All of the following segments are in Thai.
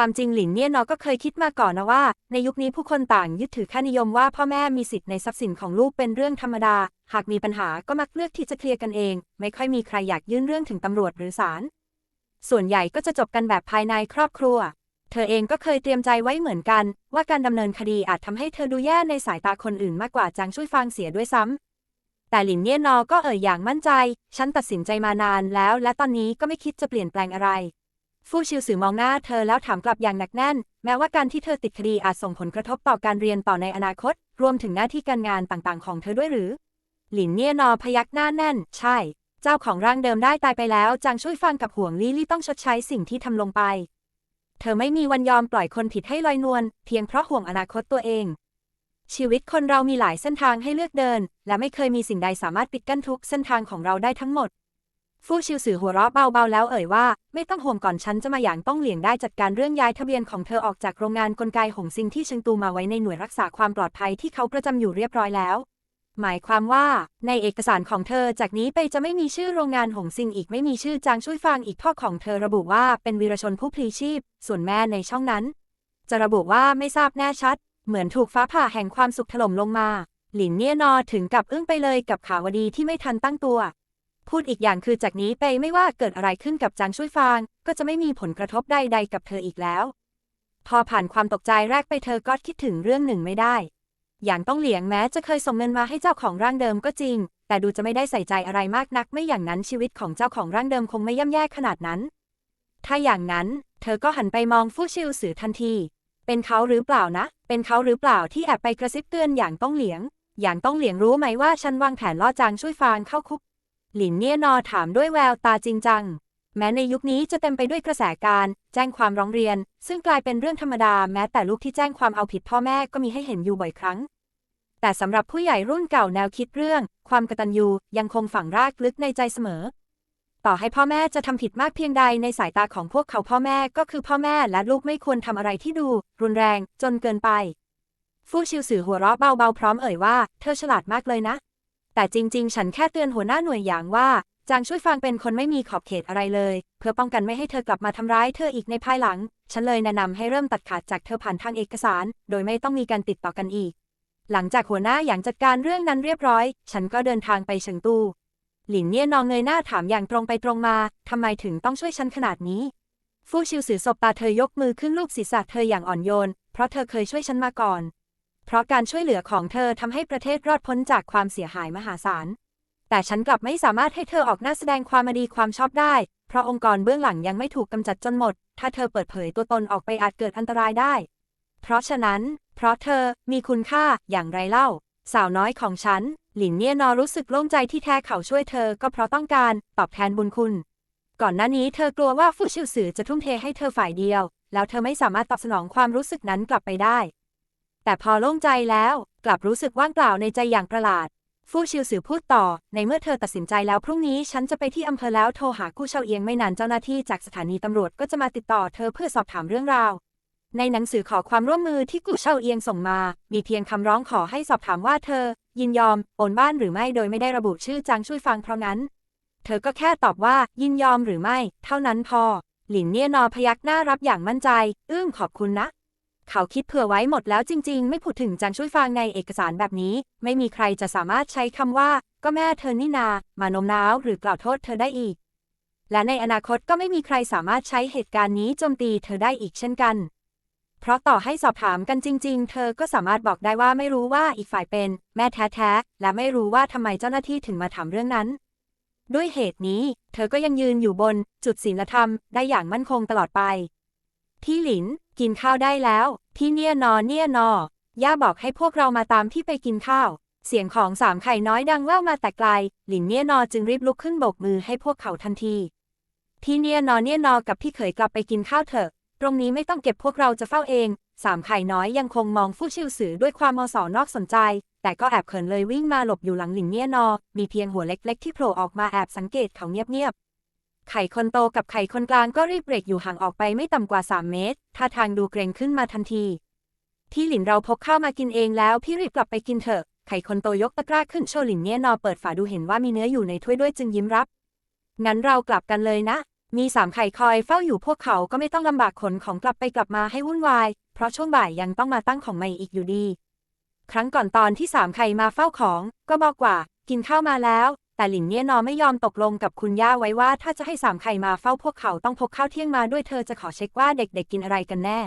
ความจริงหลินเนี่ยนอก็เคยคิดมาก่อนนะว่า ในยุคนี้ผู้คนต่างยึดถือค่านิยมว่าพ่อแม่มีสิทธิ์ในทรัพย์สินของลูกเป็นเรื่องธรรมดา หากมีปัญหาก็มักเลือกที่จะเคลียร์กันเอง ไม่ค่อยมีใครอยากยื่นเรื่องถึงตำรวจหรือศาลส่วนใหญ่ก็จะจบกันแบบภายในครอบครัว เธอเองก็เคยเตรียมใจไว้เหมือนกัน ว่าการดำเนินคดีอาจทำให้เธอดูแย่ในสายตาคนอื่นมากกว่าจางช่วยฟังเสียด้วยซ้ำแต่หลินเนี่ยนอก็เอ่ยอย่างมั่นใจ ฉันตัดสินใจมานานแล้ว และตอนนี้ก็ไม่คิดจะเปลี่ยนแปลงอะไร ฟู่ชิวสือมองหน้าเธอแล้วถามกลับอย่างหนักแน่น แม้ว่าการที่เธอติดคดีอาจส่งผลกระทบต่อการเรียนต่อในอนาคต รวมถึงหน้าที่การงานต่างๆ ของเธอด้วยหรือ หลินเนี่ยนอพยักหน้าแน่น ใช่ เจ้าของร่างเดิมได้ตายไปแล้วจางช่วยฟังกับห่วงลี่ลี่ต้องชดใช้สิ่งที่ทำลงไป เธอไม่มีวันยอมปล่อยคนผิดให้ลอยนวลเพียงเพราะห่วงอนาคตตัวเอง ชีวิตคนเรามีหลายเส้นทางให้เลือกเดิน และไม่เคยมีสิ่งใดสามารถปิดกั้นทุกเส้นทางของเราได้ทั้งหมด ฟู่ชิวสือหัวเราะเบาๆแล้วเอ่ยว่า ไม่ต้องห่วงก่อนฉันจะมาอย่างต้องเหลี่ยงได้จัดการเรื่องย้ายทะเบียนของเธอออกจากโรงงานกลไกหงซิงที่เชิงตูมาไว้ในหน่วยรักษาความปลอดภัยที่เขาประจำอยู่เรียบร้อยแล้ว หมายความว่า ในเอกสารของเธอจากนี้ไปจะไม่มีชื่อโรงงานหงซิงอีกไม่มีชื่อจางช่วยฟางอีกพ่อของเธอระบุว่าเป็นวีรชนผู้พลีชีพ ส่วนแม่ในช่องนั้น จะระบุว่าไม่ทราบแน่ชัด เหมือนถูกฟ้าผ่าแห่งความสุขถล่มลงมา หลินเนี่ยนอถึงกับอึ้งไปเลยกับข่าวดีที่ไม่ทันตั้งตัว พูดอีกอย่างคือจากนี้ไปไม่ว่าเกิดอะไรขึ้นกับจางช่วยฟาง ก็จะไม่มีผลกระทบใดๆกับเธออีกแล้ว พอผ่านความตกใจแรกไปเธอก็คิดถึงเรื่องหนึ่งไม่ได้ อย่างต้องเหลียงแม้จะเคยส่งเงินมาให้เจ้าของร่างเดิมก็จริง แต่ดูจะไม่ได้ใส่ใจอะไรมากนัก ไม่อย่างนั้นชีวิตของเจ้าของร่างเดิมคงไม่ย่ำแย่ขนาดนั้น ถ้าอย่างนั้น เธอก็หันไปมองฟู่ชิวสือทันที เป็นเขาหรือเปล่านะ เป็นเขาหรือเปล่าที่แอบไปกระซิบเตือนอย่างต้องเหลียง อย่างต้องเหลียงรู้ไหมว่าฉันวางแผนล่อจางช่วยฟางเข้าคุก หลินเนี่ยนอถามด้วยแววตาจริงจัง แม้ในยุคนี้จะเต็มไปด้วยกระแสการ แจ้งความร้องเรียน ซึ่งกลายเป็นเรื่องธรรมดาแม้แต่ลูกที่แจ้งความเอาผิดพ่อแม่ก็มีให้เห็นอยู่บ่อยครั้ง แต่สำหรับผู้ใหญ่รุ่นเก่าแนวคิดเรื่อง ความกตัญญูยังคงฝังรากลึกในใจเสมอ ต่อให้พ่อแม่จะทำผิดมากเพียงใดในสายตาของพวกเขาพ่อแม่ก็คือพ่อแม่และลูกไม่ควรทำอะไรที่ดู รุนแรงจนเกินไป ฟู่ชิวสือหัวเราะเบาๆพร้อมเอ่ยว่า เธอฉลาดมากเลยนะ แต่จริง ๆ ฉันแค่เตือนหัวหน้าหน่วยอย่างว่าจางช่วยฟังเป็นคนไม่มีขอบเขตอะไรเลย เพื่อป้องกันไม่ให้เธอกลับมาทำร้ายเธออีกในภายหลัง ฉันเลยแนะนำให้เริ่มตัดขาดจากเธอผ่านทางเอกสาร โดยไม่ต้องมีการติดต่อกันอีก หลังจากหัวหน้าอย่างจัดการเรื่องนั้นเรียบร้อย ฉันก็เดินทางไปเฉิงตู หลินเนี่ยนองเงยหน้าถามอย่างตรงไปตรงมาทำไมถึงต้องช่วยฉันขนาดนี้ ฟู่ชิวสือสบตาเธอยกมือขึ้นลูบศีรษะเธออย่างอ่อนโยน เพราะเธอเคยช่วยฉันมาก่อน เพราะการช่วยเหลือของเธอทำให้ประเทศรอดพ้นจากความเสียหายมหาศาล แต่ฉันกลับไม่สามารถให้เธอออกหน้าแสดงความมาดีความชอบได้ เพราะองค์กรเบื้องหลังยังไม่ถูกกำจัดจนหมด ถ้าเธอเปิดเผยตัวตนออกไปอาจเกิดอันตรายได้ เพราะฉะนั้น เพราะเธอมีคุณค่าอย่างไรเล่า สาวน้อยของฉัน หลินเนี่ยนอรู้สึกโล่งใจที่แท้เขาช่วยเธอก็เพราะต้องการตอบแทนบุญคุณ ก่อนหน้านี้เธอกลัวว่าฟูชิวสือจะทุ่มเทให้เธอฝ่ายเดียว แล้วเธอไม่สามารถตอบสนองความรู้สึกนั้นกลับไปได้ แต่พอโล่งใจแล้ว กลับรู้สึกว่างเปล่าในใจอย่างประหลาด ฟู่ชิวสือพูดต่อ ในเมื่อเธอตัดสินใจแล้วพรุ่งนี้ฉันจะไปที่อำเภอแล้วโทรหากู้เชาเอียงไม่นานเจ้าหน้าที่จากสถานีตำรวจก็จะมาติดต่อเธอเพื่อสอบถามเรื่องราว ในหนังสือขอความร่วมมือที่กู้เชาเอียงส่งมา มีเพียงคำร้องขอให้สอบถามว่าเธอ ยินยอมโอนบ้านหรือไม่โดยไม่ได้ระบุชื่อจางช่วยฟังเพราะงั้น เธอก็แค่ตอบว่ายินยอมหรือไม่ เท่านั้นพอ หลินเนี่ยนอพยักหน้ารับอย่างมั่นใจ อื้มขอบคุณนะ เขาคิดเผื่อไว้หมดแล้วจริง ๆ ไม่พูดถึงจางช่วยฟังในเอกสารแบบนี้ ไม่มีใครจะสามารถใช้คำว่า ก็แม่เธอนี่นา มานมน้าวหรือกล่าวโทษเธอได้อีก และในอนาคตก็ไม่มีใครสามารถใช้เหตุการณ์นี้โจมตีเธอได้อีกเช่นกัน เพราะต่อให้สอบถามกันจริง ๆ เธอก็สามารถบอกได้ว่าไม่รู้ว่าอีกฝ่ายเป็น แม่แท้ๆและไม่รู้ว่าทำไมเจ้าหน้าที่ถึงมาถามเรื่องนั้นด้วยเหตุนี้ เธอก็ยังยืนอยู่บน จุดศีลธรรมได้อย่างมั่นคงตลอดไปพี่หลิน กินข้าวได้แล้ว พี่เนี่ยนอเนี่ยนอย่าบอกให้พวกเรามาตามพี่ไปกินข้าว เสียงของสามไข่น้อยดังแว่วมาแต่ไกล หลินเนี่ยนอจึงรีบลุกขึ้นโบกมือให้พวกเขาทันที พี่เนี่ยนอเนี่ยนอกับพี่เขยกลับไปกินข้าวเถอะ ตรงนี้ไม่ต้องเก็บพวกเราจะเฝ้าเอง สามไข่น้อยยังคงมองฟู่ชิวสือด้วยความมอสอนอกสนใจ แต่ก็แอบเขินเลยวิ่งมาหลบอยู่หลังหลินเนี่ยนอ มีเพียงหัวเล็กๆที่โผล่ออกมาแอบสังเกตเขาเงียบๆ ไข่คนโตกับไข่คนกลางก็รีบเบรกอยู่ห่างออกไปไม่ต่ำกว่า 3 เมตร ท่าทางดูเกรงขึ้นมาทันทีพี่หลินเราพกข้าวมากินเองแล้ว พี่รีบกลับไปกินเถอะ ไข่คนโตยกตะกร้าขึ้นโชว์หลินเนี่ยนอเปิดฝาดูเห็นว่ามีเนื้ออยู่ในถ้วยด้วยจึงยิ้มรับ งั้นเรากลับกันเลยนะ มีสามไข่คอยเฝ้าอยู่พวกเขาก็ไม่ต้องลำบากขนของกลับไปกลับมาให้วุ่นวาย เพราะช่วงบ่ายยังต้องมาตั้งของใหม่อีกอยู่ดี ครั้งก่อนตอนที่สามไข่มาเฝ้าของ ก็บอกว่า กินข้าวมาแล้ว แต่หลินเนี่ยนอไม่ยอมตกลงกับคุณย่าไว้ว่าถ้าจะให้สามไข่มาเฝ้าพวกเขาต้องพกข้าวเที่ยงมาด้วยเธอจะขอเช็คว่าเด็กๆกินอะไรกันแน่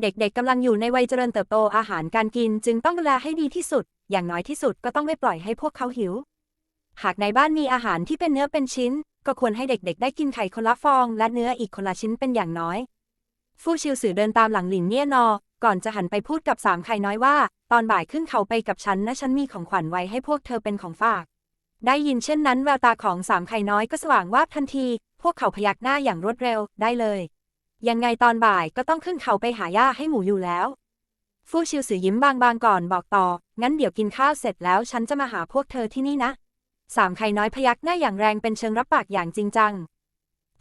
เด็กๆกำลังอยู่ในวัยเจริญเติบโตอาหารการกินจึงต้องดูแลให้ดีที่สุด อย่างน้อยที่สุดก็ต้องไม่ปล่อยให้พวกเขาหิว หากในบ้านมีอาหารที่เป็นเนื้อเป็นชิ้น ก็ควรให้เด็กๆ ได้กินไข่คนละฟอง และเนื้ออีกคนละชิ้นเป็นอย่างน้อย ฟู่ชิวสือเดินตามหลังหลินเนี่ยนอ ก่อนจะหันไปพูดกับสามไข่น้อยว่า ตอนบ่ายขึ้นเขาไปกับฉันนะฉันมีของขวัญไว้ให้พวกเธอเป็นของฝาก ได้ยินเช่นนั้นแววตาของสามไข่น้อยก็สว่างวาบทันที พวกเขาพยักหน้าอย่างรวดเร็วได้เลย ยังไงตอนบ่ายก็ต้องขึ้นเขาไปหาย่าให้หมูอยู่แล้ว ฟู่ชิวสือยิ้มบางๆก่อนบอกต่อ งั้นเดี๋ยวกินข้าวเสร็จแล้วฉันจะมาหาพวกเธอที่นี่นะ สามไข่น้อยพยักหน้าอย่างแรงเป็นเชิงรับปากอย่างจริงจัง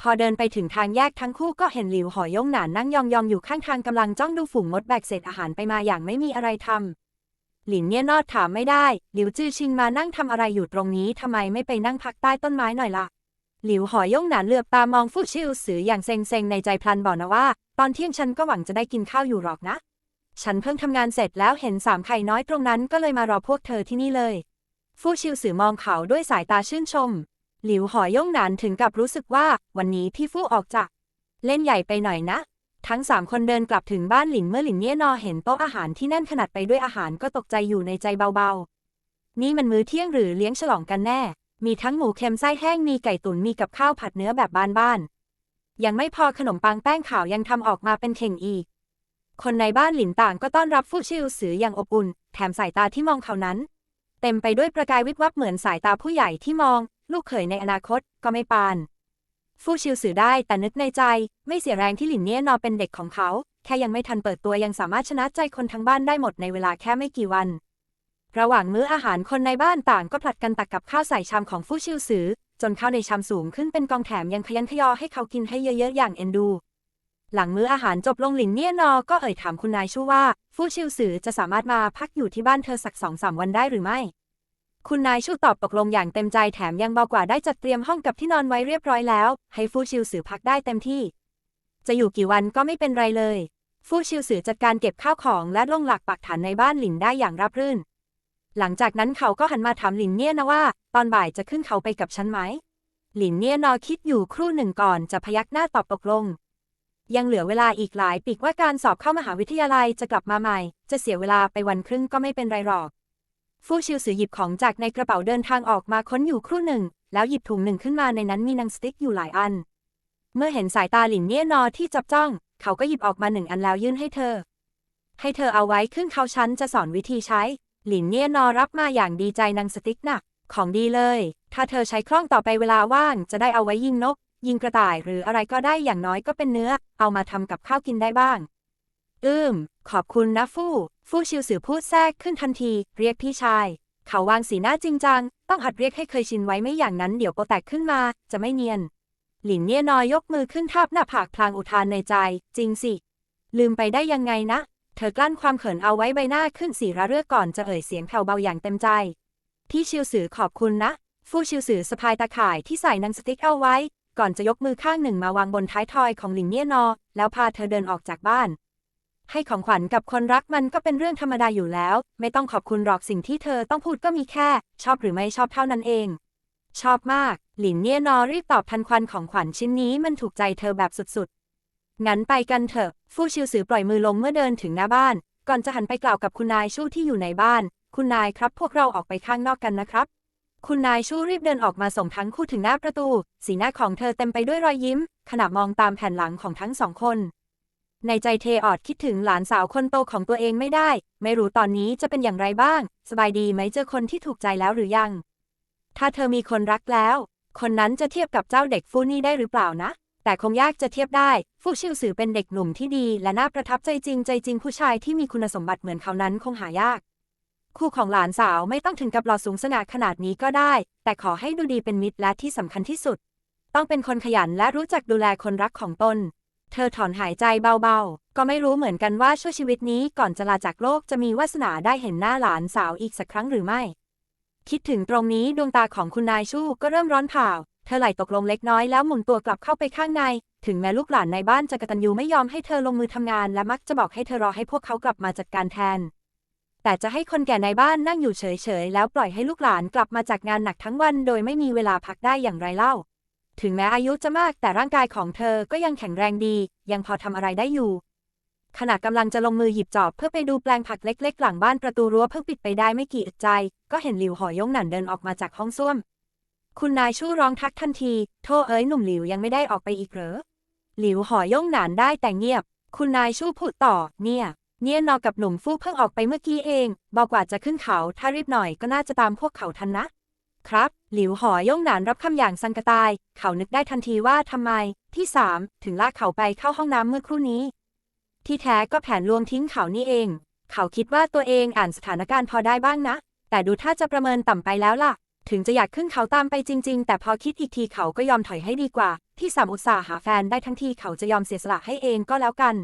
พอเดินไปถึงทางแยกทั้งคู่ก็เห็นหลิวหอยงหนานนั่งยองๆอยู่ข้างทางกำลังจ้องดูฝูงมดแบกเศษอาหารไปมาอย่างไม่มีอะไรทำ หลินเนี่ยนอดถามไม่ได้ หลิวจื้อชิงมานั่งทำอะไรอยู่ตรงนี้ทำไมไม่ไปนั่งพักใต้ต้นไม้หน่อยล่ะ หลิวหอย่งหนานเหลือบตามองฟู่ชิวสืออย่างเซ็งๆในใจพลันบอกนะว่า ตอนเที่ยงฉันก็หวังจะได้กินข้าวอยู่หรอกนะ ฉันเพิ่งทำงานเสร็จแล้วเห็นสามไข่น้อยตรงนั้นก็เลยมารอพวกเธอที่นี่เลย ฟู่ชิวสือมองเขาด้วยสายตาชื่นชม หลิวหอย่งหนานถึงกับรู้สึกว่า วันนี้พี่ฟู่ออกจากเล่นใหญ่ไปหน่อยนะ ทั้งสามคนเดินกลับถึงบ้านหลินเมื่อหลินเย่นอเห็นโต๊ะอาหารที่แน่นขนาดไปด้วยอาหารก็ตกใจอยู่ในใจเบาๆ นี่มันมื้อเที่ยงหรือเลี้ยงฉลองกันแน่ มีทั้งหมูเค็มไส้แห้งมีไก่ตุ๋นมีกับข้าวผัดเนื้อแบบบ้านๆ ยังไม่พอขนมปังแป้งขาวยังทำออกมาเป็นเข่งอีก คนในบ้านหลินต่างก็ต้อนรับฟู่ชิวสืออย่างอบอุ่น แถมสายตาที่มองเขานั้น เต็มไปด้วยประกายวิบวับเหมือนสายตาผู้ใหญ่ที่มอง ลูกเขยในอนาคตก็ไม่ปาน ฟู่ชิวสื่อได้แต่นึกในใจ ไม่เสียแรงที่หลินเน่นอเป็นเด็กของเขา แค่ยังไม่ทันเปิดตัวยังสามารถชนะใจคนทั้งบ้านได้หมดในเวลาแค่ไม่กี่วัน ระหว่างมื้ออาหารคนในบ้านต่างก็ผลัดกันตักกับข้าวใส่ชามของฟู่ชิวสือ จนข้าวในชามสูงขึ้นเป็นกองแถมยังขยันขยอให้เขากินให้เยอะๆอย่างเอ็นดู หลังมื้ออาหารจบลงหลินเน่นอก็เอ่ยถามคุณนายชู่ว่า ฟู่ชิวสือจะสามารถมาพักอยู่ที่บ้านเธอสักสองสามวันได้หรือไม่ คุณนายชูตอบตกลงอย่างเต็มใจแถมยังเบอกว่าได้จัดเตรียมห้องกับที่นอนไว้เรียบร้อยแล้ว ให้ฟู่ชิวสือพักได้เต็มที่ จะอยู่กี่วันก็ไม่เป็นไรเลย ฟู่ชิวสือจัดการเก็บข้าวของและลงหลักปักฐานในบ้านหลินได้อย่างราบรื่น หลังจากนั้นเขาก็หันมาถามหลินเนี่ยนะว่า ตอนบ่ายจะขึ้นเขาไปกับฉันไหมหลินเนี่ยนอคิดอยู่ครู่หนึ่งก่อนจะพยักหน้าตอบตกลง ยังเหลือเวลาอีกหลายปีกว่าการสอบเข้ามหาวิทยาลัยจะกลับมาใหม่ จะเสียเวลาไปวันครึ่งก็ไม่เป็นไรหรอก ฟู่ชิวสือหยิบของจากในกระเป๋าเดินทางออกมาค้นอยู่ครู่หนึ่ง แล้วหยิบถุงหนึ่งขึ้นมาในนั้นมีนังสติ๊กอยู่หลายอัน เมื่อเห็นสายตาหลินเนี่ยนอที่จับจ้อง เขาก็หยิบออกมาหนึ่งอันแล้วยื่นให้เธอ ให้เธอเอาไว้ขึ้นเขาชั้นจะสอนวิธีใช้ หลินเนี่ยนอรับมาอย่างดีใจนังสติ๊กหน่ะของดีเลย ถ้าเธอใช้คล่องต่อไปเวลาว่างจะได้เอาไว้ยิงนก ยิงกระต่ายหรืออะไรก็ได้อย่างน้อยก็เป็นเนื้อ เอามาทำกับข้าวกินได้บ้าง อืม ขอบคุณนะฟู่ ฟู่ชิวสือพูดแทรกขึ้นทันที เรียกพี่ชาย เขาวางสีหน้าจริงจัง ต้องหัดเรียกให้เคยชินไว้ไม่อย่างนั้นเดี๋ยวโปแตกขึ้นมา จะไม่เนียน หลินเนี่ยนอยยกมือขึ้นทาบหน้าผากพลางอุทานในใจ จริงสิ ลืมไปได้ยังไงนะ เธอกลั้นความเขินเอาไว้ใบหน้าขึ้นสีระเรื่อก่อนจะเอ่ยเสียงแผ่วเบาอย่างเต็มใจ พี่ชิวสือขอบคุณนะ ฟู่ชิวสือสะพายตาข่ายที่ใส่หนังสติ๊กเอาไว้ ก่อนจะยกมือข้างหนึ่งมาวางบนท้ายทอยของหลินเนี่ยนอ แล้วพาเธอเดินออกจากบ้าน ให้ของขวัญกับคนรักมันก็เป็นเรื่องธรรมดาอยู่แล้ว ไม่ต้องขอบคุณหรอกสิ่งที่เธอต้องพูดก็มีแค่ ชอบหรือไม่ชอบเท่านั้นเอง ชอบมาก หลินเนี่ยนอรีบตอบทันควันของขวัญชิ้นนี้มันถูกใจเธอแบบสุดๆ งั้นไปกันเถอะ ฟู่ชิวสือปล่อยมือลงเมื่อเดินถึงหน้าบ้าน ก่อนจะหันไปกล่าวกับคุณนายชู่ที่อยู่ในบ้าน คุณนายครับพวกเราออกไปข้างนอกกันนะครับ คุณนายชู่รีบเดินออกมาส่งทั้งคู่ถึงหน้าประตู สีหน้าของเธอเต็มไปด้วยรอยยิ้ม ขณะมองตามแผ่นหลังของทั้งสองคน ในใจเทออดคิดถึงหลานสาวคนโตของตัวเองไม่ได้ ไม่รู้ตอนนี้จะเป็นอย่างไรบ้าง สบายดีไหมเจอคนที่ถูกใจแล้วหรือยัง ถ้าเธอมีคนรักแล้ว คนนั้นจะเทียบกับเจ้าเด็กฟูนี่ได้หรือเปล่านะ แต่คงยากจะเทียบได้ ฟูชิวสือเป็นเด็กหนุ่มที่ดี และน่าประทับใจจริงใจจริงผู้ชายที่มีคุณสมบัติเหมือนเขานั้นคงหายาก คู่ของหลานสาวไม่ต้องถึงกับหล่อสูงสง่าขนาดนี้ก็ได้ แต่ขอให้ดูดีเป็นมิตรและที่สำคัญที่สุด ต้องเป็นคนขยันและรู้จักดูแลคนรักของตน เธอถอนหายใจเบาๆ ก็ไม่รู้เหมือนกันว่าช่วยชีวิตนี้ก่อนจะลาจากโลกจะมีวาสนาได้เห็นหน้าหลานสาวอีกสักครั้งหรือไม่ คิดถึงตรงนี้ดวงตาของคุณนายชู่ก็เริ่มร้อนเผาเธธอไหลตกลงเล็กน้อยแล้วหมุนตัวกลับเข้าไปข้างใน ถึงแม้ลูกหลานในบ้านจะกตัญญูไม่ยอมให้เธอลงมือทำงาน และมักจะบอกให้เธอรอให้พวกเขากลับมาจัดการแทน แต่จะให้คนแก่ในบ้านนั่งอยู่เฉยๆแล้วปล่อยให้ลูกหลานกลับมาจากงานหนักทั้งวัน โดยไม่มีเวลาพักได้อย่างไรเล่า ถึงแม้อายุจะมากแต่ร่างกายของเธอก็ยังแข็งแรงดี ยังพอทำอะไรได้อยู่ขณะกำลังจะลงมือหยิบจอบเพื่อไปดูแปลงผักเล็ก ๆ หลังบ้านประตูรั้วเพิ่งปิดไปได้ไม่กี่อึดใจ ก็เห็นหลิวหอยงหนันเดินออกมาจากห้องส้วม คุณนายชู่ร้องทักทันที โทษเอ้ยหนุ่มหลิวยังไม่ได้ออกไปอีกเหรอ หลิวหอยงหนานได้แต่เงียบ คุณนายชู่พูดต่อ เนี่ย เนี่ยนอกับหนุ่มฟู่เพิ่งออกไปเมื่อกี้เอง บอกว่าจะขึ้นเขา ถ้ารีบหน่อยก็น่าจะตามพวกเขาทันนะ ครับ หลิวหอย่องหนานรับคำอย่างสังกะตาย เขานึกได้ทันทีว่าทำไม ที่สามถึงลากเขาไปเข้าห้องน้ำเมื่อครู่นี้ ที่แท้ก็แผนลวงทิ้งเขานี่เอง เขาคิดว่าตัวเองอ่านสถานการณ์พอได้บ้างนะ แต่ดูถ้าจะประเมินต่ำไปแล้วล่ะ ถึงจะอยากขึ้นเขาตามไปจริง ๆ แต่พอคิดอีกทีเขาก็ยอมถอยให้ดีกว่า ที่สามอุตส่าห์หาแฟนได้ทั้งทีเขาจะยอมเสียสละให้เองก็แล้วกัน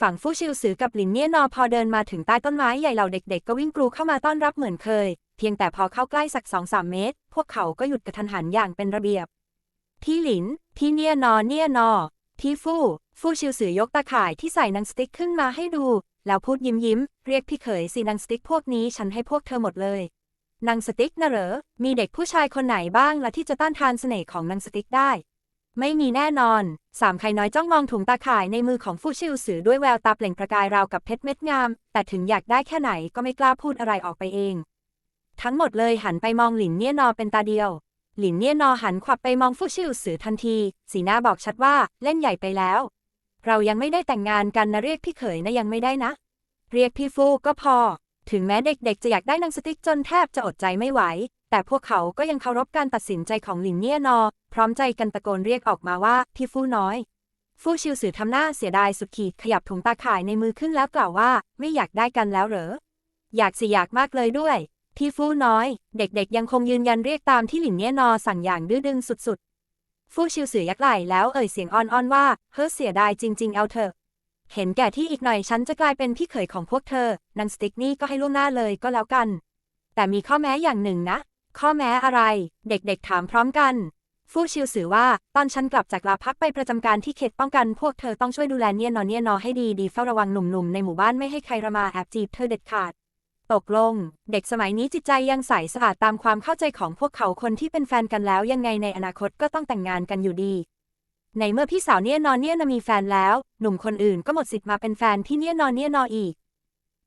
ฝั่งฟู่ชิวซือกับหลินเนี่ยนอพอเดินมาถึงใต้ต้นไม้ใหญ่เหล่าเด็กๆ ก็วิ่งกรูเข้ามาต้อนรับเหมือนเคย เพียงแต่พอเข้าใกล้สักสองสามเมตร พวกเขาก็หยุดกระทันหันอย่างเป็นระเบียบที่หลินที่เนียนอเนียนอที่ฟู่ ฟู่ชิวซือยกตาข่ายที่ใส่นังสติ๊กขึ้นมาให้ดู แล้วพูดยิ้มยิ้ม เรียกพี่เขยสินังสติ๊กพวกนี้ฉันให้พวกเธอหมดเลยนังสติ๊กนะเหรอ มีเด็กผู้ชายคนไหนบ้างละที่จะต้านทานเสน่ห์ของนังสติ๊กได้ ไม่มีแน่นอน สามไข่น้อยจ้องมองถุงตาข่ายในมือของฟู่ชิวสือด้วยแววตาเปล่งประกายราวกับเพชรเม็ดงาม แต่ถึงอยากได้แค่ไหนก็ไม่กล้าพูดอะไรออกไปเอง ทั้งหมดเลยหันไปมองหลินเนียนอเป็นตาเดียว หลินเนียนอหันขวับไปมองฟู่ชิวสือทันที สีหน้าบอกชัดว่าเล่นใหญ่ไปแล้ว เรายังไม่ได้แต่งงานกันนะเรียกพี่เขยนะยังไม่ได้นะ เรียกพี่ฟู่ก็พอ ถึงแม้เด็กๆ จะอยากได้นังสติ๊กจนแทบจะอดใจไม่ไหว แต่พวกเขาก็ยังเคารพการตัดสินใจของหลินเนียนอ พร้อมใจกันตะโกนเรียกออกมาว่าพี่ฟู่น้อยฟู่ชิวสือทำหน้าเสียดายสุดขีดขยับถุงตาข่ายในมือขึ้นแล้วกล่าวว่า ไม่อยากได้กันแล้วเหรอ อยากสิอยากมากเลยด้วย พี่ฟู่น้อย เด็กๆ ยังคงยืนยันเรียกตามที่หลินเนียนอสั่งอย่างดื้อดึงสุดๆ ฟู่ชิวสือยักไหล่แล้วเอ่ยเสียงอ่อนๆว่าเฮ้อเสียดายจริง ๆ เอาเถอะ เห็นแก่ที่อีกหน่อยฉันจะกลายเป็นพี่เขยของพวกเธอนางสติกนี่ก็ให้ล่วงหน้าเลยก็แล้วกัน แต่มีข้อแม้อย่างหนึ่งนะ ข้อแม้อะไร เด็กๆ ถามพร้อมกัน ฟู่ชิวสือว่าตอนฉันกลับจากลาพักไปประจำการที่เขตป้องกันพวกเธอต้องช่วยดูแลเนี่ยนอนเนี่ยนอให้ดีดีเฝ้าระวังหนุ่มๆในหมู่บ้านไม่ให้ใครระมาแอบจีบเธอเด็ดขาด ตกลง เด็กสมัยนี้จิตใจยังใสสะอาดตามความเข้าใจของพวกเขาคนที่เป็นแฟนกันแล้วยังไงในอนาคตก็ต้องแต่งงานกันอยู่ดี ในเมื่อพี่สาวเนี่ยนอนเนี่ยนะมีแฟนแล้ว หนุ่มคนอื่นก็หมดสิทธิ์มาเป็นแฟนที่เนี่ยนอนเนี่ยนออีก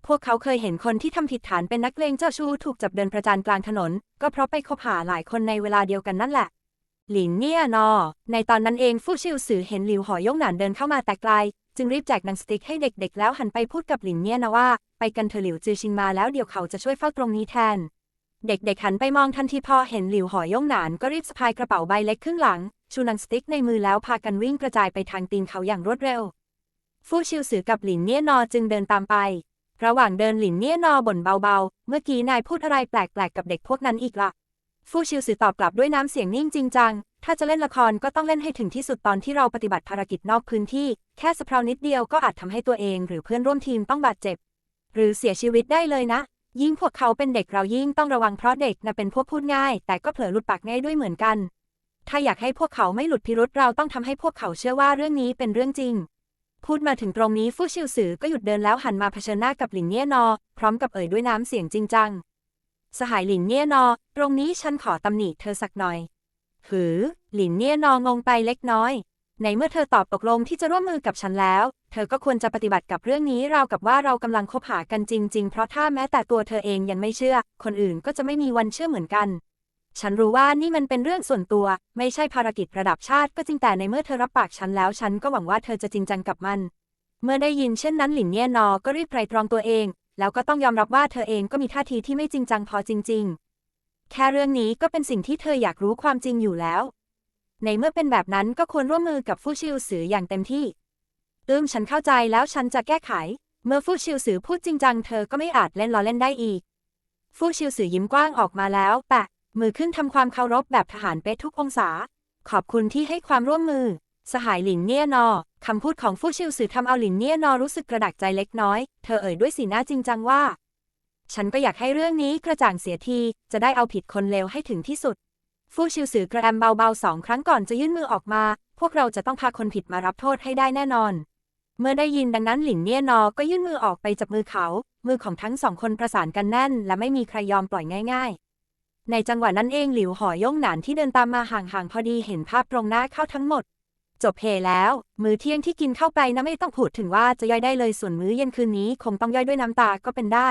พวกเขาเคยเห็นคนที่ทำผิดฐานเป็นนักเลงเจ้าชู้ถูกจับเดินประจานกลางถนน ก็เพราะไปคบหาหลายคนในเวลาเดียวกันนั่นแหละ หลินเนี่ยนอ ในตอนนั้นเองฟู่ชิวสือเห็นหลิวหอยงหนานเดินเข้ามาแต่ไกล จึงรีบแจกหนังสติ๊กให้เด็กๆ แล้วหันไปพูดกับหลินเนี่ยนะว่า ไปกันเถอะหลิวจือชิงมาแล้วเดี๋ยวเขาจะช่วยเฝ้าตรงนี้แทน เด็กๆหันไปมองทันทีพอเห็นหลิวหอยงหนานก็รีบสะพายกระเป๋าใบเล็กครึ่งหลัง ชูหนังสติ๊กในมือแล้วพากันวิ่งกระจายไปทางตีนเขาอย่างรวดเร็ว ฟู่ชิวสือกับหลินเนี่ยนอจึงเดินตามไป ระหว่างเดินหลินเนี่ยนอบ่นเบาๆ เมื่อกี้นายพูดอะไรแปลกๆกับเด็กพวกนั้นอีกล่ะ ฟู่ชิวสือตอบกลับด้วยน้ำเสียงนิ่งจริงจัง ถ้าจะเล่นละครก็ต้องเล่นให้ถึงที่สุดตอนที่เราปฏิบัติภารกิจนอกพื้นที่ แค่สะเพรานิดเดียวก็อาจทำให้ตัวเองหรือเพื่อนร่วมทีมต้องบาดเจ็บ หรือเสียชีวิตได้เลยนะ ยิ่งพวกเขาเป็นเด็กเรายิ่งต้องระวังเพราะเด็กน่ะเป็นพวกพูดง่าย แต่ก็เผลอหลุดปากง่ายด้วยเหมือนกัน ถ้าอยากให้พวกเขาไม่หลุดพิรุษเราต้องทำให้พวกเขาเชื่อว่าเรื่องนี้เป็นเรื่องจริง พูดมาถึงตรงนี้ฟู่ชิวสือก็หยุดเดินแล้วหันมาเผชิญหน้ากับหลินเนียนอ พร้อมกับเอ่ยด้วยน้ำเสียงจริงจัง สหายหลินเนียนอ ตรงนี้ฉันขอตำหนิเธอสักหน่อย หือ หลินเนี่ยนองงงไปเล็กน้อย ในเมื่อเธอตอบตกลงที่จะร่วมมือกับฉันแล้ว เธอก็ควรจะปฏิบัติกับเรื่องนี้ราวกับว่าเรากำลังคบหากันจริง ๆ เพราะถ้าแม้แต่ตัวเธอเองยังไม่เชื่อ คนอื่นก็จะไม่มีวันเชื่อเหมือนกัน ฉันรู้ว่านี่มันเป็นเรื่องส่วนตัว ไม่ใช่ภารกิจระดับชาติ ก็จริงแต่ในเมื่อเธอรับปากฉันแล้ว ฉันก็หวังว่าเธอจะจริงจังกับมัน เมื่อได้ยินเช่นนั้นหลินเนี่ยนอก็รีบไตรตรองตัวเอง แล้วก็ต้องยอมรับว่าเธอเองก็มีท่าทีที่ไม่จริงจังพอจริง ๆ แค่เรื่องนี้ก็เป็นสิ่งที่เธออยากรู้ความจริงอยู่แล้ว ในเมื่อเป็นแบบนั้นก็ควรร่วมมือกับฟู่ชิวสืออย่างเต็มที่อืมฉันเข้าใจแล้วฉันจะแก้ไข เมื่อฟู่ชิวสือพูดจริงจังเธอก็ไม่อาจเล่นล้อเล่นได้อีก ฟู่ชิวสือยิ้มกว้างออกมาแล้ว แปะ มือขึ้นทำความเคารพแบบทหารเป๊ะทุกองศา ขอบคุณที่ให้ความร่วมมือ สหายหลินเนียนอคำพูดของฟู่ชิวสือทำเอาหลินเนียนอรู้สึกกระดักใจเล็กน้อย เธอเอ่ยด้วยสีหน้าจริงจังว่า ฉันก็อยากให้เรื่องนี้กระจ่างเสียที จะได้เอาผิดคนเลวให้ถึงที่สุด ฟู่ชิวสือกระแอมเบาๆสองครั้งก่อนจะยื่นมือออกมา พวกเราจะต้องพาคนผิดมารับโทษให้ได้แน่นอน เมื่อได้ยินดังนั้นหลินเนียนอก็ยื่นมือออกไปจับมือเขา มือของทั้งสองคนประสานกันแน่น และไม่มีใครยอมปล่อยง่าย ๆ ในจังหวะนั้นเองหลิวหอย่งหนานที่เดินตามมาห่างๆพอดีเห็นภาพตรงหน้าเข้าทั้งหมดจบเพแล้ว มื้อเที่ยงที่กินเข้าไปนะไม่ต้องพูดถึงว่าจะย่อยได้เลยส่วนมื้อเย็นคืนนี้คงต้องย่อยด้วยน้ำตาก็เป็นได้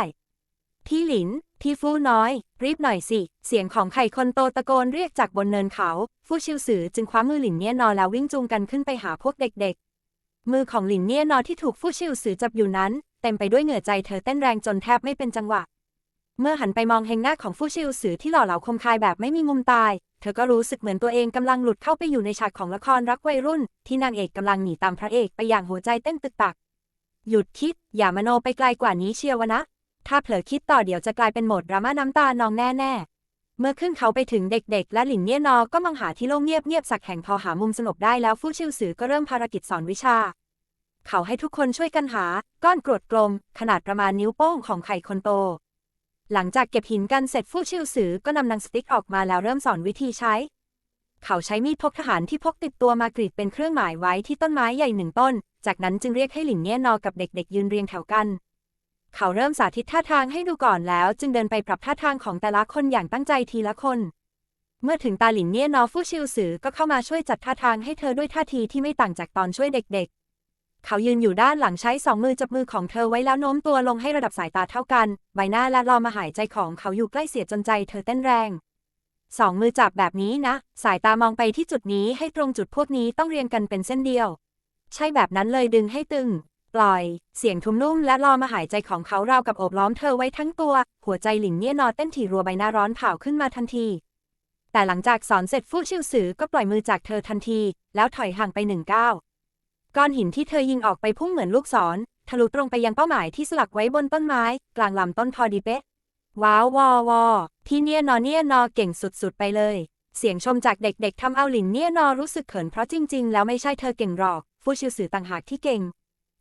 พี่หลิน พี่ฟู่น้อย รีบหน่อยสิ เสียงของไข่คนโตตะโกนเรียกจากบนเนินเขา ฟู่ชิวสือจึงคว้ามือหลินเนี่ยนอแล้ววิ่งจูงกันขึ้นไปหาพวกเด็กๆ มือของหลินเนี่ยนอที่ถูกฟู่ชิวสือจับอยู่นั้น เต็มไปด้วยเหงื่อใจเธอเต้นแรงจนแทบไม่เป็นจังหวะ เมื่อหันไปมองเฮงหน้าของฟู่ชิวสือที่หล่อเหลาคมคายแบบไม่มีมุมตาย เธอก็รู้สึกเหมือนตัวเองกำลังหลุดเข้าไปอยู่ในฉากของละครรักวัยรุ่น ที่นางเอกกำลังหนีตามพระเอกไปอย่างหัวใจเต้นตึกตัก หยุดคิด อย่ามโนไปไกลกว่านี้เชียวนะ ถ้าเผลอคิดต่อเดี๋ยวจะกลายเป็นโหมดดราม่าน้ำตานองแน่ๆ เมื่อขึ้นเขาไปถึงเด็กๆ และหลินเนียนอก็มองหาที่โล่งเงียบๆสักแห่งพอหามุมสงบได้แล้วฟู่ชิวสือก็เริ่มภารกิจสอนวิชา เขาให้ทุกคนช่วยกันหา ก้อนกรวดกลม ขนาดประมาณนิ้วโป้งของไข่คนโต หลังจากเก็บหินกันเสร็จฟู่ชิวสือก็นำนังสติ๊กออกมาแล้วเริ่มสอนวิธีใช้ เขาใช้มีดพกทหารที่พกติดตัวมากรีดเป็นเครื่องหมายไว้ที่ต้นไม้ใหญ่หนึ่งต้น จากนั้นจึงเรียกให้หลินเนียนอกับเด็ก ๆ ยืนเรียงแถวกัน เขาเริ่มสาธิตท่าทางให้ดูก่อนแล้ว จึงเดินไปปรับท่าทางของแต่ละคนอย่างตั้งใจทีละคน เมื่อถึงตาหลินเนียนอฟู่ชิวสือก็เข้ามาช่วยจัดท่าทางให้เธอด้วยท่าทีที่ไม่ต่างจากตอนช่วยเด็ก ๆ เขายืนอยู่ด้านหลังใช้สองมือจับมือของเธอไว้แล้วโน้มตัวลงให้ระดับสายตาเท่ากัน ใบหน้าและลอมาหายใจของเขาอยู่ใกล้เสียจนใจเธอเต้นแรงสองมือจับแบบนี้นะ สายตามองไปที่จุดนี้ให้ตรงจุดพวกนี้ต้องเรียงกันเป็นเส้นเดียว ใช่แบบนั้นเลยดึงให้ตึง ปล่อย เสียงทุ้มนุ่มและรอมาหายใจของเขาราวกับโอบล้อมเธอไว้ทั้งตัว หัวใจหลินเนี่ยนอเต้นถี่รัวใบหน้าร้อนเผาขึ้นมาทันที แต่หลังจากสอนเสร็จฟู่ชิวสือก็ปล่อยมือจากเธอทันที แล้วถอยห่างไปหนึ่งก้าวก้อนหินที่เธอยิงออกไปพุ่งเหมือนลูกศรทะลุตรงไปยังเป้าหมายที่สลักไว้บนต้นไม้ กลางลำต้นพอดีเป๊ะว้าววอวอพี่เนี่ยนอเนี่ยนอเก่งสุดๆไปเลย เสียงชมจากเด็กๆทำเอาหลินเนี่ยนอรู้สึกเขินเพราะจริงๆ แล้วไม่ใช่เธอเก่งหรอก ฟู่ชิวสือต่างหากที่เก่ง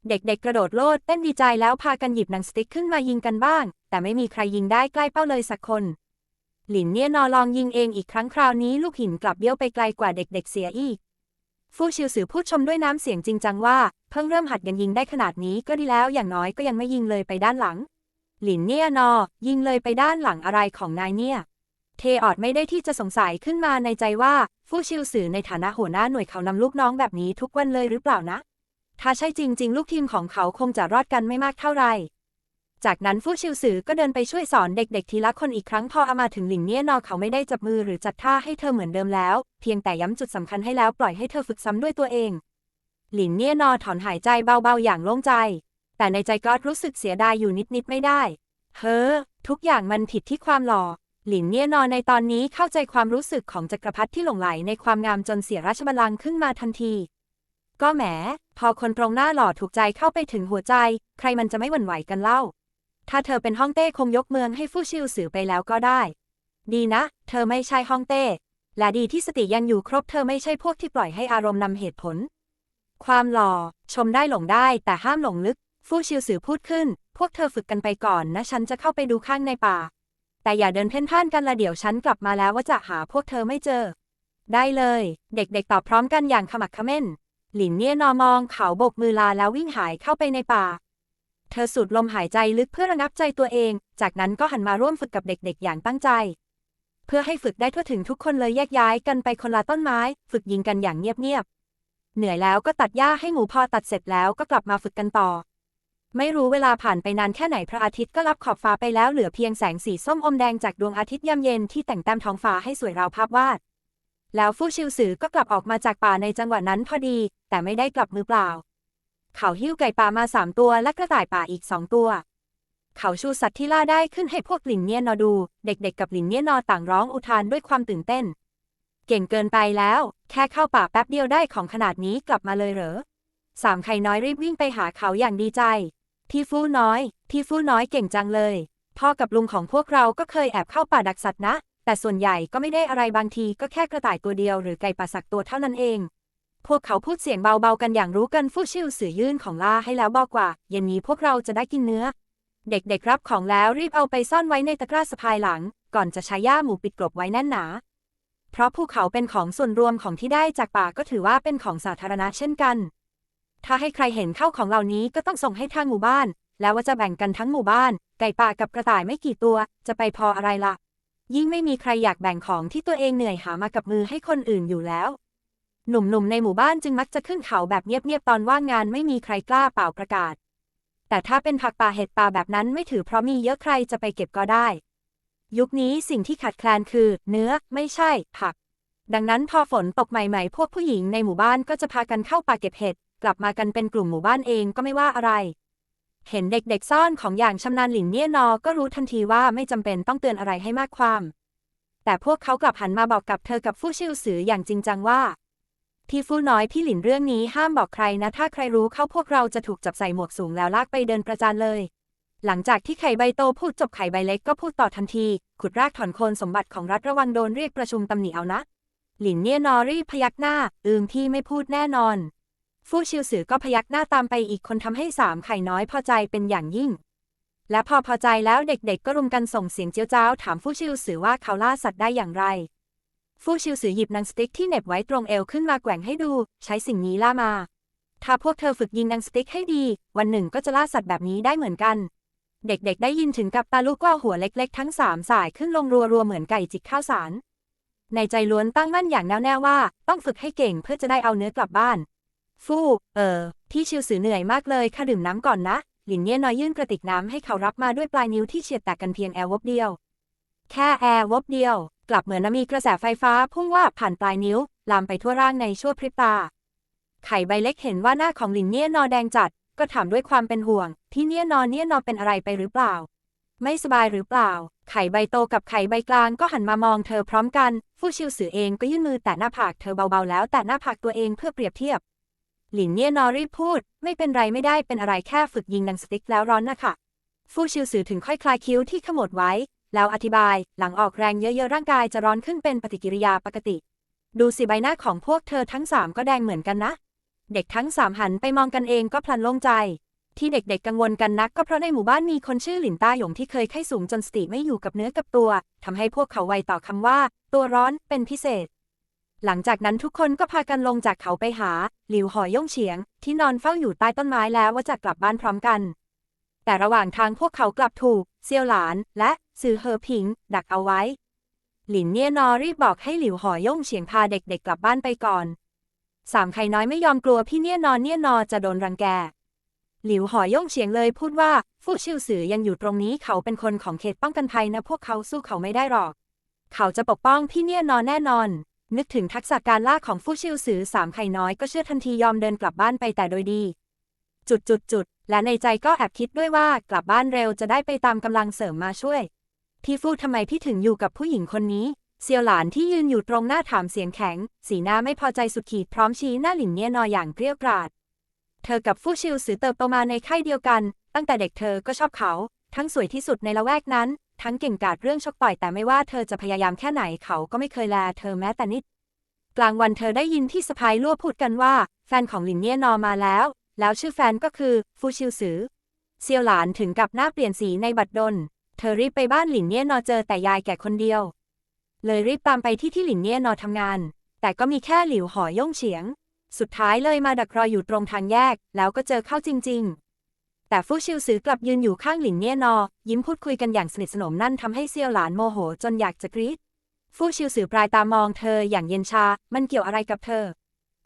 เด็กๆกระโดดโลดเต้นดีใจแล้วพากันหยิบหนังสติ๊กขึ้นมายิงกันบ้าง แต่ไม่มีใครยิงได้ใกล้เป้าเลยสักคน หลินเนียนอลองยิงเองอีกครั้งคราวนี้ลูกหินกลับเบี้ยวไปไกลกว่าเด็กๆเสียอีก ฟู่ชิวสือพูดชมด้วยน้ำเสียงจริงจังว่า เพิ่งเริ่มหัดกันยิงได้ขนาดนี้ก็ดีแล้วอย่างน้อยก็ยังไม่ยิงเลยไปด้านหลัง หลินเนี่ยนอ ยิงเลยไปด้านหลังอะไรของนายเนี่ยเทออดไม่ได้ที่จะสงสัยขึ้นมาในใจว่า ฟู่ชิวสือในฐานะหัวหน้าหน่วยเขานำลูกน้องแบบนี้ทุกวันเลยหรือเปล่านะ ถ้าใช่จริง ๆ ลูกทีมของเขาคงจะรอดกันไม่มากเท่าไหร่ จากนั้นฟู่ชิวสือก็เดินไปช่วยสอนเด็กๆทีละคนอีกครั้งพออามาถึงหลินเนี่ยนอเขาไม่ได้จับมือหรือจัดท่าให้เธอเหมือนเดิมแล้ว เพียงแต่ย้ำจุดสำคัญให้แล้วปล่อยให้เธอฝึกซ้ำด้วยตัวเอง หลินเนี่ยนอถอนหายใจเบาๆอย่างโล่งใจ แต่ในใจก็รู้สึกเสียดายอยู่นิดๆไม่ได้ เฮ้อทุกอย่างมันผิดที่ความหล่อหลินเนี่ยนอในตอนนี้เข้าใจความรู้สึกของจักรพรรดิที่หลงไหลในความงามจนเสียราชบัลลังก์ขึ้นมาทันที ก็แหม พอคนตรงหน้าหล่อถูกใจเข้าไปถึงหัวใจ ใครมันจะไม่หวั่นไหวกันเล่า ถ้าเธอเป็นฮ่องเต้คงยกเมืองให้ฟู่ชิวสือไปแล้วก็ได้ ดีนะ เธอไม่ใช่ฮ่องเต้ และดีที่สติยังอยู่ครบเธอไม่ใช่พวกที่ปล่อยให้อารมณ์นำเหตุผล ความหล่อ ชมได้หลงได้แต่ห้ามหลงลึก ฟู่ชิวสือพูดขึ้น พวกเธอฝึกกันไปก่อนนะ ฉันจะเข้าไปดูข้างในป่า แต่อย่าเดินเพ่นพ่านกันละเดี๋ยวฉันกลับมาแล้วว่าจะหาพวกเธอไม่เจอ ได้เลย เด็กๆตอบพร้อมกันอย่างขมักขม้น หลินเนี่ยนอมองเขาบกมือลาแล้ววิ่งหายเข้าไปในป่า เธอสูดลมหายใจลึกเพื่อระงับใจตัวเอง จากนั้นก็หันมาร่วมฝึกกับเด็กๆ อย่างตั้งใจ เพื่อให้ฝึกได้ทั่วถึงทุกคนเลยแยกย้ายกันไปคนละต้นไม้ ฝึกยิงกันอย่างเงียบๆ เหนื่อยแล้วก็ตัดหญ้าให้หมูพอตัดเสร็จแล้วก็กลับมาฝึกกันต่อ ไม่รู้เวลาผ่านไปนานแค่ไหนพระอาทิตย์ก็รับขอบฟ้าไปแล้วเหลือเพียงแสงสีส้มอมแดงจากดวงอาทิตย์ยามเย็นที่แต่งแต้มท้องฟ้าให้สวยราวภาพวาด แล้วฟู่ชิวสือก็กลับออกมาจากป่าในจังหวะนั้นพอดี แต่ไม่ได้กลับมือเปล่า เขาหิ้วไก่ป่ามาสามตัวและกระต่ายป่าอีกสองตัว เขาชูสัตว์ที่ล่าได้ขึ้นให้พวกหลินเนียนอดู เด็กๆกับหลินเนียนอต่างร้องอุทานด้วยความตื่นเต้น เก่งเกินไปแล้ว แค่เข้าป่าแป๊บเดียวได้ของขนาดนี้กลับมาเลยเหรอสามไข่น้อยรีบวิ่งไปหาเขาอย่างดีใจ พี่ฟู่น้อย พี่ฟู่น้อยเก่งจังเลย พ่อกับลุงของพวกเราก็เคยแอบเข้าป่าดักสัตว์นะ แต่ส่วนใหญ่ก็ไม่ได้อะไรบางทีก็แค่กระต่ายตัวเดียวหรือไก่ป่าสักตัวเท่านั้นเอง พวกเขาพูดเสียงเบาๆกันอย่างรู้กันฟู่ชิวสื่อยื่นของล่าให้แล้วบอกว่า เย็นนี้พวกเราจะได้กินเนื้อ เด็กๆรับของแล้วรีบเอาไปซ่อนไว้ในตะกร้าสะพายหลัง ก่อนจะใช้ย่าหมูปิดกลบไว้แน่นหนา เพราะภูเขาเป็นของส่วนรวมของที่ได้จากป่าก็ถือว่าเป็นของสาธารณะเช่นกัน ถ้าให้ใครเห็นเข้าของเหล่านี้ก็ต้องส่งให้ทางหมู่บ้าน แล้วว่าจะแบ่งกันทั้งหมู่บ้าน ไก่ป่ากับกระต่ายไม่กี่ตัว จะไปพออะไรละ่ะ ยิ่งไม่มีใครอยากแบ่งของที่ตัวเองเหนื่อยหามากับมือให้คนอื่นอยู่แล้ว หนุ่มๆในหมู่บ้านจึงมักจะขึ้นเขาแบบเงียบๆตอนว่างงานไม่มีใครกล้าเป่าประกาศ แต่ถ้าเป็นผักป่าเห็ดป่าแบบนั้นไม่ถือเพราะมีเยอะใครจะไปเก็บก็ได้ ยุคนี้สิ่งที่ขาดแคลนคือ เนื้อไม่ใช่ ผัก ดังนั้นพอฝนตกใหม่ๆ พวกผู้หญิงในหมู่บ้านก็จะพากันเข้าป่าเก็บเห็ดกลับมากันเป็นกลุ่มหมู่บ้านเองก็ไม่ว่าอะไร เห็นเด็กๆซ่อนของอย่างชำนาญหลินเนี่ยนอ ก็รู้ทันทีว่าไม่จำเป็นต้องเตือนอะไรให้มากความ แต่พวกเขากลับหันมาบอกกับเธอกับฟู่ชิวสืออย่างจริงจังว่า พี่ฟู่น้อยพี่หลินเรื่องนี้ห้ามบอกใครนะ ถ้าใครรู้เข้าพวกเราจะถูกจับใส่หมวกสูงแล้วลากไปเดินประจานเลย หลังจากที่ไข่ใบโตพูดจบไข่ใบเล็กก็พูดต่อทันที ขุดรากถอนโคนสมบัติของรัฐระวังโดนเรียกประชุมตำหนิเอานะ หลินเนี่ยนอรีบพยักหน้า อืมพี่ไม่พูดแน่นอน ฟู่ชิวสือก็พยักหน้าตามไปอีกคนทำให้สามไข่น้อยพอใจเป็นอย่างยิ่ง และพอพอใจแล้วเด็กๆ ก็รุมกันส่งเสียงเจียวจ้าวถามฟู่ชิวสือว่าเขาล่าสัตว์ได้อย่างไร ฟู่ชิวสือหยิบนังสติ๊กที่เหน็บไว้ตรงเอวขึ้นมาแกว่งให้ดู ใช้สิ่งนี้ล่ามา ถ้าพวกเธอฝึกยิงนังสติ๊กให้ดี วันหนึ่งก็จะล่าสัตว์แบบนี้ได้เหมือนกัน เด็กๆ ได้ยินถึงกับตาลูกว่าหัวเล็กๆ ทั้งสามสายขึ้นลงรัวๆเหมือนไก่จิกข้าวสาร ในใจล้วนตั้งมั่นอย่างแน่วแน่ว่า ต้องฝึกให้เก่งเพื่อจะได้เอาเนื้อกลับบ้าน ฟู่เออที่ชิวสือเหนื่อยมากเลยข้าดื่มน้ำก่อนนะ หลินเย่น้อยยื่นกระติกน้ำให้เขารับมาด้วยปลายนิ้วที่เฉียดแตกกันเพียงแอร์วบเดียว แค่แอร์วบเดียว กลับเหมือนมีกระแสไฟฟ้าพุ่งว่าผ่านปลายนิ้ว ลามไปทั่วร่างในชั่วพริบตา ไข่ใบเล็กเห็นว่าหน้าของหลินเย่นอแดงจัด ก็ถามด้วยความเป็นห่วง ที่เนี่ยนอนเนี่ยนอเป็นอะไรไปหรือเปล่า ไม่สบายหรือเปล่า ไข่ใบโตกับไข่ใบกลางก็หันมามองเธอพร้อมกัน ฟู่ชิวสือเองก็ยื่นมือแตะหน้าผากเธอเบาๆแล้วแตะหน้าผากตัวเองเพื่อเปรียบเทียบ หลินเนี่ยนอรีบพูด ไม่เป็นไรไม่ได้เป็นอะไรแค่ฝึกยิงหนังสติ๊กแล้วร้อนนะคะฟู่ชิวสื่อถึงค่อยคลายคิ้วที่ขมวดไว้ แล้วอธิบาย หลังออกแรงเยอะๆร่างกายจะร้อนขึ้นเป็นปฏิกิริยาปกติ ดูสิใบหน้าของพวกเธอทั้งสามก็แดงเหมือนกันนะ เด็กทั้งสามหันไปมองกันเองก็พลันโล่งใจ ที่เด็กๆกังวลกันนักก็เพราะในหมู่บ้านมีคนชื่อหลินต้าหยงที่เคยไข้สูงจนสติไม่อยู่กับเนื้อกับตัวทำให้พวกเขาไวต่อคำว่า ตัวร้อนเป็นพิเศษ หลังจากนั้นทุกคนก็พากันลงจากเขาไปหา หลิวหอย่งเฉียง ที่นอนเฝ้าอยู่ใต้ต้นไม้แล้วว่าจะกลับบ้านพร้อมกัน แต่ระหว่างทางพวกเขากลับถูก เซียวหลาน และซือเฮอผิง ดักเอาไว้ หลินเนี่ยนอรีบบอกให้หลิวหอย่งเฉียงพาเด็กๆกลับบ้านไปก่อนสามไข่น้อยไม่ยอมกลัวพี่เนี่ยนอนเนี่ยนอจะโดนรังแก หลิวหอย่งเฉียงเลยพูดว่าฟู่ชิวสือยังอยู่ตรงนี้เขาเป็นคนของเขตป้องกันภัยนะพวกเขาสู้เขาไม่ได้หรอก เขาจะปกป้องพี่เนี่ยนอนแน่นอน นึกถึงทักษะการล่าของฟู่ชิวสือสามไข่น้อยก็เชื่อทันทียอมเดินกลับบ้านไปแต่โดยดี จุดจุดจุดและในใจก็แอบคิดด้วยว่ากลับบ้านเร็วจะได้ไปตามกำลังเสริมมาช่วย พี่ฟู่ทำไมพี่ถึงอยู่กับผู้หญิงคนนี้ เซียวหลานที่ยืนอยู่ตรงหน้าถามเสียงแข็ง สีหน้าไม่พอใจสุดขีดพร้อมชี้หน้าหลินเนี่ยนออย่างเกรี้ยวกราดเธอกับฟู่ชิวสือเติบโตมาในค่ายเดียวกัน ตั้งแต่เด็กเธอก็ชอบเขา ทั้งสวยที่สุดในละแวกนั้น ทั้งเก่งกาจเรื่องชกต่อยแต่ไม่ว่าเธอจะพยายามแค่ไหนเขาก็ไม่เคยแลเธอแม้แต่นิด กลางวันเธอได้ยินที่สะพายลั่วพูดกันว่า แฟนของหลินเนี่ยนอมาแล้ว แล้วชื่อแฟนก็คือฟูชิวสือ เซียวหลานถึงกับหน้าเปลี่ยนสีในบัดดล เธอรีบไปบ้านหลินเนี่ยนอเจอแต่ยายแก่คนเดียว เลยรีบตามไปที่ที่หลินเนี่ยนอทำงาน แต่ก็มีแค่หลิวหอย่งเฉียง สุดท้ายเลยมาดักรออยู่ตรงทางแยก แล้วก็เจอเข้าจริง ๆ แต่ฟู่ชิวซือกลับยืนอยู่ข้างหลินเนี่ยนอ ยิ้มพูดคุยกันอย่างสนิทสนมนั่นทำให้เซียวหลานโมโหจนอยากจะกรีดฟู่ชิวซือปลายตามองเธออย่างเย็นชา มันเกี่ยวอะไรกับเธอ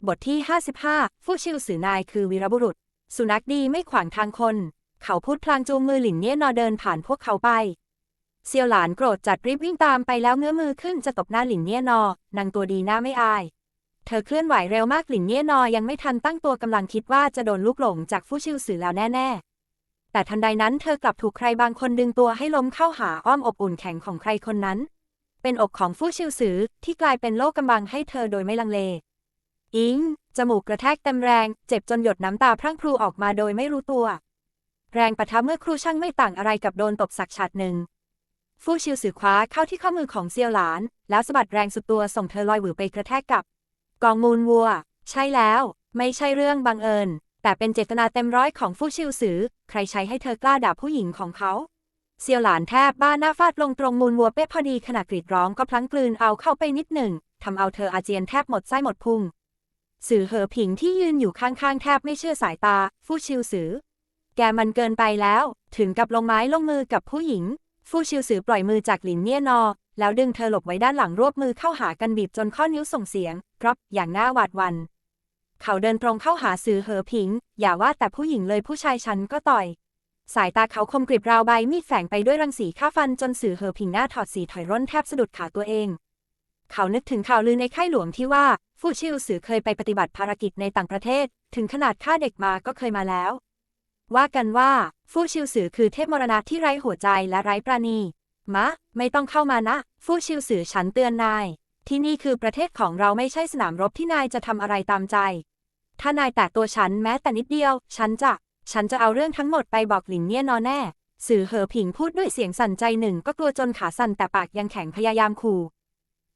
บทที่ 55 ฟู่ชิวซือนายคือวีรบุรุษ สุนัขดีไม่ขวางทางคน เขาพูดพลางจูงมือหลินเนี่ยนอเดินผ่านพวกเขาไป เซียวหลานโกรธจัดรีบวิ่งตามไปแล้วเงื้อมือขึ้นจะตบหน้าหลินเนี่ยนอนางตัวดีหน้าไม่อายเธอเคลื่อนไหวเร็วมากหลินเนี่ยนอยังไม่ทันตั้งตัวกำลังคิดว่าจะโดนลูกหลงจากฟู่ชิวสือแล้วแน่ๆ แต่ทันใดนั้นเธอกลับถูกใครบางคนดึงตัวให้ล้มเข้าหาอ้อมอบอุ่นแข็งของใครคนนั้น เป็นอกของฟู่ชิวสือที่กลายเป็นโลกกำบังให้เธอโดยไม่ลังเล อิง จมูกกระแทกเต็มแรง เจ็บจนหยดน้ำตาพรั่งพรูออกมาโดยไม่รู้ตัว แรงปะทะเมื่อครูช่างไม่ต่างอะไรกับโดนตบสักฉาดหนึ่ง ฟู่ชิวสือคว้าเข้าที่ข้อมือของเซียวหลาน แล้วสะบัดแรงสุดตัวส่งเธอลอยหวือไปกระแทกกับ กองมูลวัว ใช่แล้ว ไม่ใช่เรื่องบังเอิญ แต่เป็นเจตนาเต็มร้อยของฟู่ชิวสือ ใครใช้ให้เธอกล้าด่าผู้หญิงของเขา เซียวหลานแทบบ้าหน้าฟาดลงตรงมูลวัวเป๊ะพอดีขณะกรีดร้องก็พลั้งกลืนเอาเข้าไปนิดหนึ่งทำเอาเธออาเจียนแทบหมดไส้หมดพุงสื่อเหอผิงที่ยืนอยู่ข้างๆ แทบไม่เชื่อสายตา ฟู่ชิวสือ แกมันเกินไปแล้ว ถึงกับลงไม้ลงมือกับผู้หญิง ฟู่ชิวสือปล่อยมือจากหลินเนียนอ แล้วดึงเธอหลบไว้ด้านหลังรวบมือเข้าหากันบีบจนข้อนิ้วส่งเสียงกรอบอย่างหน่าหวาดวัน เขาเดินตรงเข้าหาสื่อเหอผิง อย่าว่าแต่ผู้หญิงเลยผู้ชายฉันก็ต่อย สายตาเขาคมกริบราวใบมีดแฝงไปด้วยรังสีฆ่าฟันจนสื่อเหอผิงหน้าถอดสีถอยร่นแทบสะดุดขาตัวเอง เขานึกถึงข่าวลือในค่ายหลวงที่ว่าฟู่ชิวสือเคยไปปฏิบัติภารกิจในต่างประเทศ ถึงขนาดฆ่าเด็กมาก็เคยมาแล้ว ว่ากันว่าฟู่ชิวสือคือเทพมรณะที่ไร้หัวใจและไร้ปราณี มะ ไม่ต้องเข้ามานะ ฟู่ชิวสือฉันเตือนนาย ที่นี่คือประเทศของเราไม่ใช่สนามรบที่นายจะทำอะไรตามใจ ถ้านายแตะตัวฉันแม้แต่นิดเดียว ฉันจะ ฉันจะเอาเรื่องทั้งหมดไปบอกหลินเนี่ยนอนแน่ สื่อเหอผิงพูดด้วยเสียงสั่นใจหนึ่งก็กลัวจนขาสั่นแต่ปากยังแข็งพยายามขู่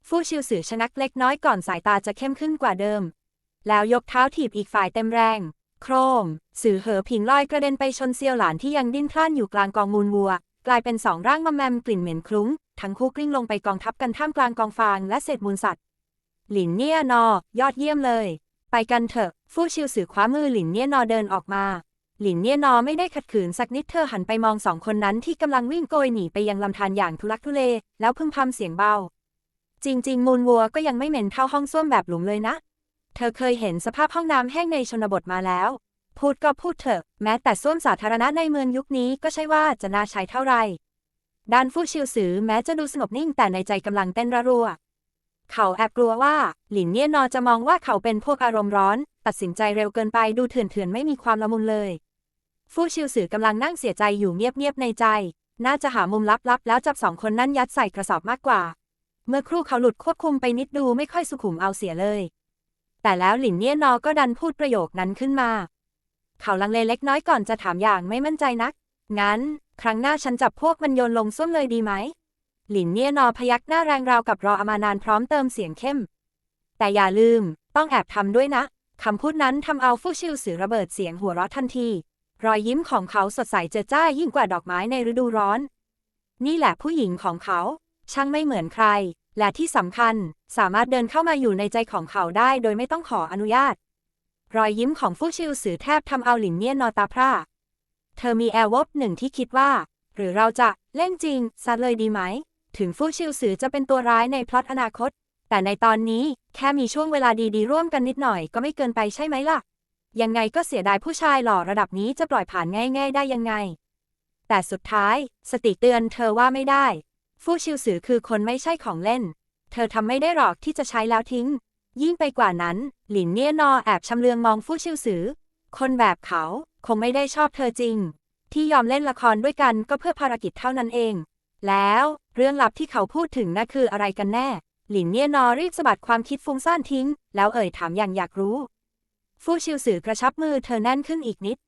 ฟู่ชิวสื่อชะงักเล็กน้อยก่อนสายตาจะเข้มขึ้นกว่าเดิม แล้วยกเท้าถีบอีกฝ่ายเต็มแรง โครม สื่อเหอผิงลอยกระเด็นไปชนเซียวหลานที่ยังดิ้นพล่านอยู่กลางกองมูลวัว กลายเป็นสองร่างมะแมมกลิ่นเหม็นคลุ้ง ทั้งคู่กลิ้งลงไปกองทับกันท่ามกลางกองฟางและเศษมูลสัตว์ หลินเนี่ยนอ ยอดเยี่ยมเลย ไปกันเถอะ ฟู่ชิวสือคว้ามือหลินเนี่ยนอเดินออกมา หลินเนี่ยนอไม่ได้ขัดขืนสักนิดเธอหันไปมองสองคนนั้นที่กำลังวิ่งโกยหนีไปยังลำธารอย่างทุลักทุเล แล้วพึมพำเสียงเบา จริง ๆ มูลวัวก็ยังไม่เหม็นเท่าห้องส้วมแบบหลุมเลยนะ เธอเคยเห็นสภาพห้องน้ำแห้งในชนบทมาแล้ว พูดก็พูดเถอะ แม้แต่ส้วมสาธารณะในเมืองยุคนี้ก็ใช่ว่าจะน่าใช้เท่าไหร่ ด้านฟู่ชิวสือแม้จะดูสงบนิ่งแต่ในใจกำลังเต้นระรัว เขาแอบกลัวว่าหลินเนี่ยนอจะมองว่าเขาเป็นพวกอารมณ์ร้อน ตัดสินใจเร็วเกินไปดูเถื่อนเถื่อนๆไม่มีความละมุนเลย ฟู่ชิวสือกำลังนั่งเสียใจอยู่เงียบๆในใจ น่าจะหามุมลับๆแล้วจับสองคนนั้นยัดใส่กระสอบมากกว่า เมื่อครู่เขาหลุดควบคุมไปนิดดูไม่ค่อยสุขุมเอาเสียเลย แต่แล้วหลินเนี่ยนอก็ดันพูดประโยคนั้นขึ้นมา เขาลังเลเล็กน้อยก่อนจะถามอย่างไม่มั่นใจนัก งั้น ครั้งหน้าฉันจับพวกมันโยนลงส้วมเลยดีไหม หลินเนี่ยนอพยักหน้าแรงราวกับรออามานานพร้อมเติมเสียงเข้ม แต่อย่าลืม ต้องแอบทำด้วยนะ คำพูดนั้นทำเอาฟู่ชิวสือระเบิดเสียงหัวเราะทันที รอยยิ้มของเขาสดใสเจิดจ้ายิ่งกว่าดอกไม้ในฤดูร้อน นี่แหละผู้หญิงของเขา ช่างไม่เหมือนใคร และที่สำคัญ สามารถเดินเข้ามาอยู่ในใจของเขาได้โดยไม่ต้องขออนุญาต รอยยิ้มของฟู่ชิวสือแทบทำเอาหลินเนี่ยนอตาพร่า เธอมีแอลวบหนึ่งที่คิดว่า หรือเราจะเล่นจริงซะเลยดีไหม ถึงฟู่ชิวสือจะเป็นตัวร้ายในพล็อตอนาคต แต่ในตอนนี้แค่มีช่วงเวลาดีๆร่วมกันนิดหน่อยก็ไม่เกินไปใช่ไหมล่ะ ยังไงก็เสียดายผู้ชายหล่อระดับนี้จะปล่อยผ่านง่าย ๆ ได้ยังไง แต่สุดท้าย สติเตือนเธอว่าไม่ได้ ฟู่ชิวสือคือคนไม่ใช่ของเล่น เธอทำไม่ได้หรอกที่จะใช้แล้วทิ้ง ยิ่งไปกว่านั้น หลินเนี่ยนอแอบชำเลืองมองฟู่ชิวสือ คนแบบเขาคงไม่ได้ชอบเธอจริง ที่ยอมเล่นละครด้วยกันก็เพื่อภารกิจเท่านั้นเอง แล้วเรื่องลับที่เขาพูดถึงน่ะคืออะไรกันแน่ หลินเนี่ยนอรีบสะบัดความคิดฟุ้งซ่านทิ้ง แล้วเอ่ยถามอย่างอยากรู้ ฟู่ชิวสือกระชับมือเธอแน่นขึ้นอีกนิด